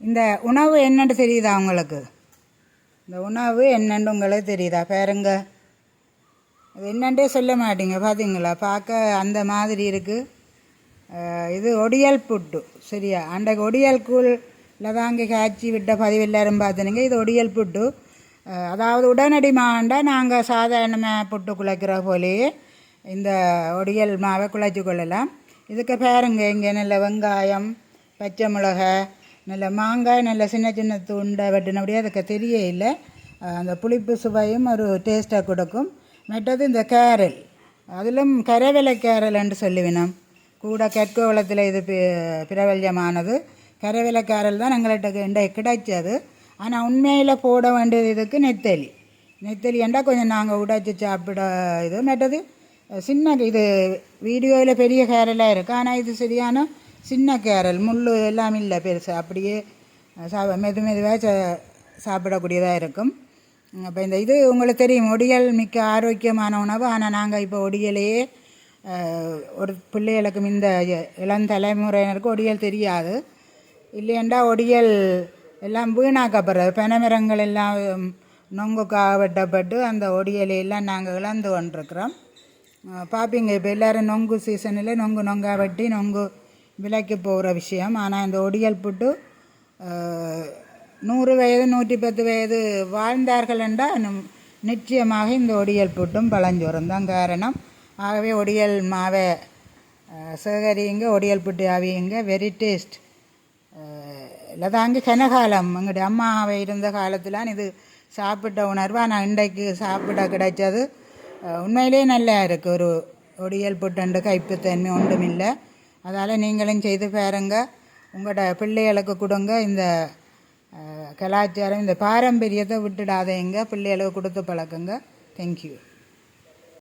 இந்த உணவு என்னென்னு தெரியுதா உங்களுக்கு? இந்த உணவு என்னென்னு உங்களுக்கு தெரியுதா? பாருங்க. அது என்னென்றே சொல்ல மாட்டீங்க பார்த்தீங்களா பார்க்க அந்த மாதிரி இருக்குது இது ஒடியல் புட்டு சரியா? அன்றைக்கு ஒடியல் கூழில் தாங்க காய்ச்சி விட்ட பதிவு எல்லாரும் பார்த்துனுங்க இது ஒடியல் புட்டு. அதாவது உடனடி மாண்டா நாங்கள் சாதாரணமாக புட்டு குழைக்கிற போலேயே இந்த ஒடியல் மாவை குழைச்சி கொள்ளலாம். இதுக்கு பேருங்க இங்கே நல்ல வெங்காயம் பச்சை மிளகாய் நல்ல மாங்காய் நல்ல சின்ன சின்ன துண்டை வெட்டினபடியே அதுக்கு தெரிய இல்லை. அந்த புளிப்பு சுவையும் ஒரு டேஸ்ட்டாக கொடுக்கும். மற்றது இந்த கேரல். அதிலும் கரவேலை கேரல் என்று சொல்லுவினோம் கூட கற்கோளத்தில் இது பி- பிரபல்யமானது. கரவேலை கேரல் தான் எங்கள்கிட்ட இண்டை கிடைச்சது. ஆனால் உண்மையில் போட வேண்டியது இதுக்கு நெத்தலி. நெத்தலி என்றால் கொஞ்சம் நாங்கள் உடைச்சி சாப்பிட இது. மற்றது சின்ன இது வீடியோவில் பெரிய கேரலாக இருக்குது ஆனால் இது சரியான சின்ன கேரல் முள் எல்லாம் இல்லை பெருசு. அப்படியே சா மெது மெதுவாக ச சாப்பிடக்கூடியதாக இருக்கும். அப்போ இந்த இது உங்களுக்கு தெரியும் ஒடியல் மிக்க ஆரோக்கியமான உணவு. ஆனால் நாங்கள் இப்போ ஒடியலையே ஒரு பிள்ளைகளுக்கும் இந்த இளம் தலைமுறையினருக்கு ஒடியல் தெரியாது. இல்லையண்டா ஒடியல் எல்லாம் வீணாக்கப்படுறது. பனைமரங்கள் எல்லாம் நொங்குக்காக வெட்டப்பட்டு அந்த ஒடியலையெல்லாம் நாங்கள் இழந்து கொண்டிருக்கிறோம். பார்ப்பீங்க இப்போ எல்லோரும் நொங்கு சீசனில் நொங்கு நொங்கா வெட்டி நொங்கு விலைக்கு போகிற விஷயம். ஆனால் இந்த ஒடியல் புட்டு நூறு வயது நூற்றி பத்து வயது வாழ்ந்தார்கள் என்றால் நம்- நிச்சயமாக இந்த ஒடியல் புட்டும் பழஞ்சோறும் தான் காரணம். ஆகவே ஒடியல் மாவை அஹ், சேகரியுங்க ஒடியல் புட்டு ஆவியுங்க வெரி டேஸ்ட் இல்லதாங்க கனகாலம். எங்களுடைய அம்மாவை இருந்த காலத்தில் இது சாப்பிட்ட உணர்வாக நான் இன்றைக்கு சாப்பிட கிடைச்சது. உண்மையிலே நல்லா இருக்குது ஒரு ஒடியல் புட்டுண்டு கைப்புத்தன்மை ஒன்றும் இல்லை. அதால் நீங்களும் செய்து பாருங்க. உங்களோட பிள்ளைகளுக்கு கொடுங்க. இந்த கலாச்சாரம் இந்த பாரம்பரியத்தை விட்டுடாதீங்க. பிள்ளைகளுக்கு கொடுத்து பழக்குங்க. தேங்க்யூ